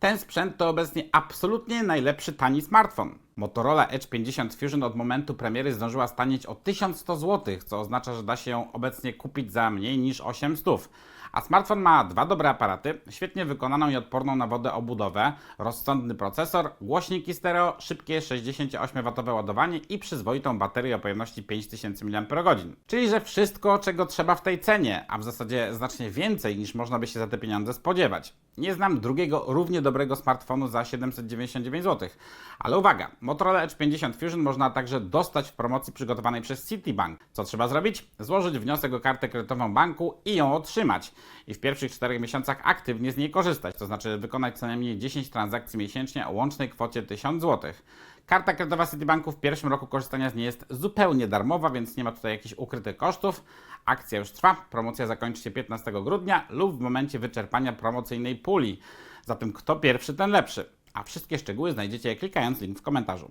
Ten sprzęt to obecnie absolutnie najlepszy tani smartfon. Motorola Edge 50 Fusion od momentu premiery zdążyła stanieć o 1100 zł, co oznacza, że da się ją obecnie kupić za mniej niż 800. A smartfon ma dwa dobre aparaty, świetnie wykonaną i odporną na wodę obudowę, rozsądny procesor, głośniki stereo, szybkie 68W ładowanie i przyzwoitą baterię o pojemności 5000 mAh. Czyli, że wszystko, czego trzeba w tej cenie, a w zasadzie znacznie więcej niż można by się za te pieniądze spodziewać. Nie znam drugiego równie dobrego smartfonu za 799 zł. Ale uwaga, Motorola Edge 50 Fusion można także dostać w promocji przygotowanej przez Citibank. Co trzeba zrobić? Złożyć wniosek o kartę kredytową banku i ją otrzymać. I w pierwszych 4 miesiącach aktywnie z niej korzystać, to znaczy wykonać co najmniej 10 transakcji miesięcznie o łącznej kwocie 1000 zł. Karta kredytowa Citibanku w pierwszym roku korzystania z niej jest zupełnie darmowa, więc nie ma tutaj jakichś ukrytych kosztów. Akcja już trwa, promocja zakończy się 15 grudnia lub w momencie wyczerpania promocyjnej puli. Zatem kto pierwszy, ten lepszy. A wszystkie szczegóły znajdziecie klikając link w komentarzu.